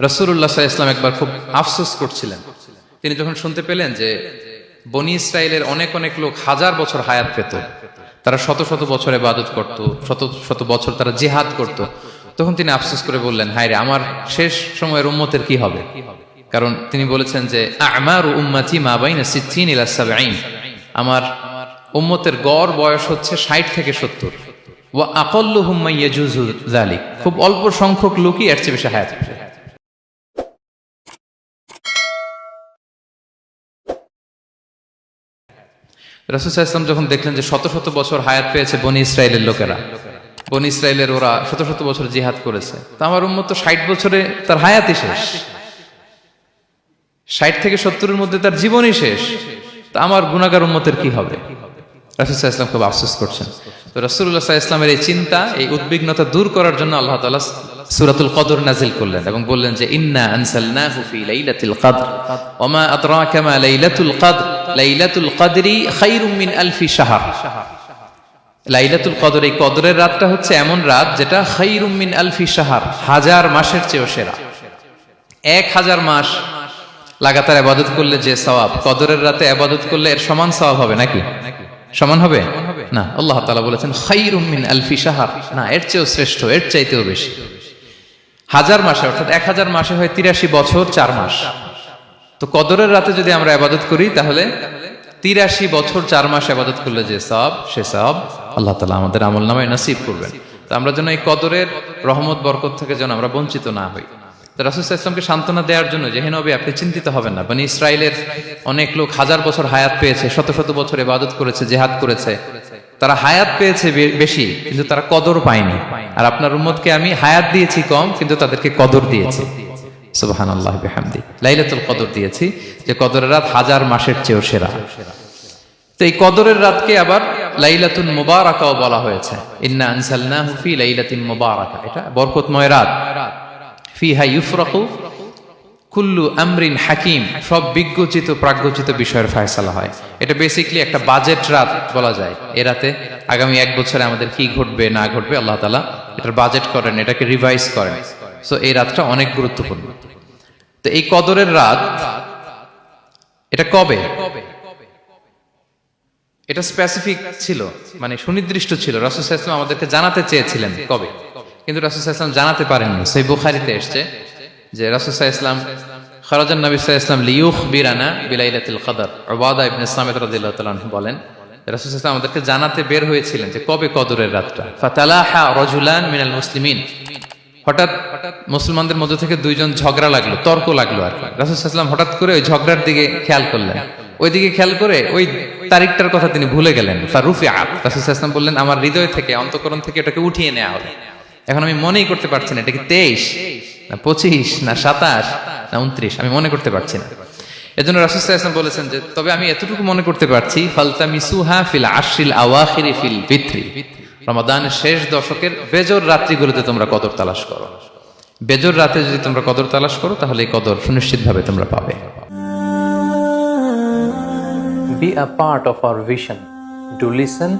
রসুল্লাহ ইসলাম একবার খুব আফসোস করছিলেন। তিনি যখন শুনতে পেলেন যে বনি ইসরায়েলের অনেক অনেক লোক হাজার বছর হায়াত পেত, তারা শত শত বছর ইবাদত করত, শত শত বছর তারা জিহাদ করত, তখন তিনি আফসোস করে বললেন, হায় আমার শেষ সময়ের উম্মতের কি হবে? কারণ তিনি বলেছেন যে, আমার উম্মাতি মা বাইনা সিদ্দিন ইলা সাবঈন, আমার উম্মতের গড় বয়স হচ্ছে ষাট থেকে সত্তর। ওয়া আকল্লু হুম্মা ইয়াজুজু যালিক, খুব অল্প সংখ্যক লোকই এর চেয়ে বেশি হায়াত পাবে রাসুসাহ ইসলাম যখন দেখলেন যে শত শত বছর হায়াত পেয়েছে বনি ইসরায়েলের লোকেরা, বনি ইসরায়েলের ওরা শত শত বছর জিহাদ করেছে, তা আমার উম্মত তো ষাট বছরে তার হায়াতই শেষ। ষাট থেকে সত্তরের মধ্যে তার জীবনই শেষ। তা আমার গুণাগার উম্মতের কি হবে? রাসুসাহ ইসলাম খুব আফসোস করছেন। তো রাসুল্লাহ ইসলামের এই চিন্তা, এই উদ্বিগ্নতা দূর করার জন্য আল্লাহ তাআলা সূরাতুল কদর নাজিল করলেন এবং বললেন যে, ইন্না আনসালনাহু ফি লাইলাতিল কদর, ওমা আদরাকা মা লাইলাতুল কদর, লাইলাতুল কদরি খায়রুম মিন আলফি শাহর। লাইলাতুল কদর, এই কদরের রাতটা হচ্ছে এমন রাত যেটা খায়রুম মিন আলফি শাহর, হাজার মাসের চেয়েও সেরা। এক হাজার মাস লাগাতার আবাদত করলে যে সওয়াব, কদরের রাতে আবাদত করলে এর সমান সওয়াব হবে নাকি? সমান হবে? না, আল্লাহ তাআলা বলেছেন খায়রুম মিন আলফি শাহর। না, এর চেয়েও শ্রেষ্ঠ, এর চাইতেও বেশি। হাজার মাসে, অর্থাৎ এক হাজার মাসে হয় তিরাশি বছর চার মাস। তো কদরের রাতে যদি আমরা আবাদত করি, তাহলে তিরাশি বছর চার মাস আবাদত করলে যে সব, সে সব আল্লাহ তালা আমাদের আমল নামায় নাসিব করবেন। তো আমরা যেন এই কদরের রহমত, বরকত থেকে যেন আমরা বঞ্চিত না হই। তো রাসুল ইসলামকে সান্ত্বনা দেওয়ার জন্য যে নবী, আপনি চিন্তিত হবেন না। মানে ইসরায়েলের অনেক লোক হাজার বছর হায়াত পেয়েছে, শত শত বছর ইবাদত করেছে, জেহাদ করেছে। তারা হায়াত পেয়েছে বেশি, কিন্তু তারা কদর পায়নি। আর আপনার উম্মতকে আমি হায়াত দিয়েছি কম, কিন্তু তাদেরকে কদর দিয়েছি। সুবাহান আল্লাহ বেহামদি। লাইলাতুল কদর দিয়েছি, যে কদরের রাত হাজার মাসের চেয়েও সেরা। তো এই কদরের রাতকে আবার লাইলাতুন মুবারাকাও বলা হয়েছে। ইন্না আনসালনাহু ফি লাইলাতিন মুবারাকা। এটা বরকতময় রাত। ফিহা ইউফরাকু কুল্লু আমরিন হাকিম, সব বিজ্ঞচিত, প্রাজ্ঞচিত বিষয়ের ফয়সালা হয়। এটা বেসিকলি একটা বাজেট রাত বলা যায়। এ রাতে আগামী এক বছরে আমাদের কি ঘটবে, না ঘটবে, আল্লাহ তালা এটার বাজেট করেন, এটাকে রিভাইজ করেন। সো এই রাতটা অনেক গুরুত্বপূর্ণ। তো এই কদরের রাত, এটা কবে? এটা স্পেসিফিক ছিল মানে সুনির্দিষ্ট ছিল। রাসুল আমাদেরকে জানাতে চেয়েছিলেন কবে? কিন্তু রাসুল জানাতে পারেননি। সেই বুখারিতে এসছে। যে রাসুল ইসলাম খরাজান নবী ইসলাম লিউখ বিরানা বিলাইলাতুল কদর ওবাদা ইবনে সামেদ রাদিয়াল্লাহু তাআলা বলেন রাসুল ইসলাম আমাদেরকে জানাতে বের হয়েছিলেন যে কবে কদরের রাতটা। ফাতালাহা রাজুলান মিনাল মুসলিমিন। হঠাৎ মুসলমানদের মধ্যে থেকে দুইজন ঝগড়া লাগল, তর্ক লাগল আর রাসুল ইসলাম হঠাৎ করে ওই ঝগড়ার দিকে খেয়াল করলেন। ওইদিকে খেয়াল করে ওই তারিখটার কথা তিনি ভুলে গেলেন। ফারুফি আপ রাসুল ইসলাম বললেন, আমার হৃদয় থেকে, অন্তকরণ থেকে এটাকে উঠিয়ে নেওয়া হবে। এখন আমি মনেই করতে পারছি না, এটা কি তেইশ? না পঁচিশ, না সাতাশ, না উনত্রিশ আমি মনে করতে পারছি না। এজন্য রাসুল ইসলাম বলেছেন যে, তবে আমি এতটুকু মনে করতে পারছি, ফালতামিসুহা ফিল আশিল আওয়াখিরি ফিল বিত্রি রমাদানের শেষ দশকের বেজর রাত্রিগুলোতে তোমরা কদর তালাশ করো। বেজর রাতে যদি তোমরা কদর তালাশ করো, তাহলে এই কদর সুনিশ্চিতভাবে তোমরা পাবে। Be a part of our vision. Do listen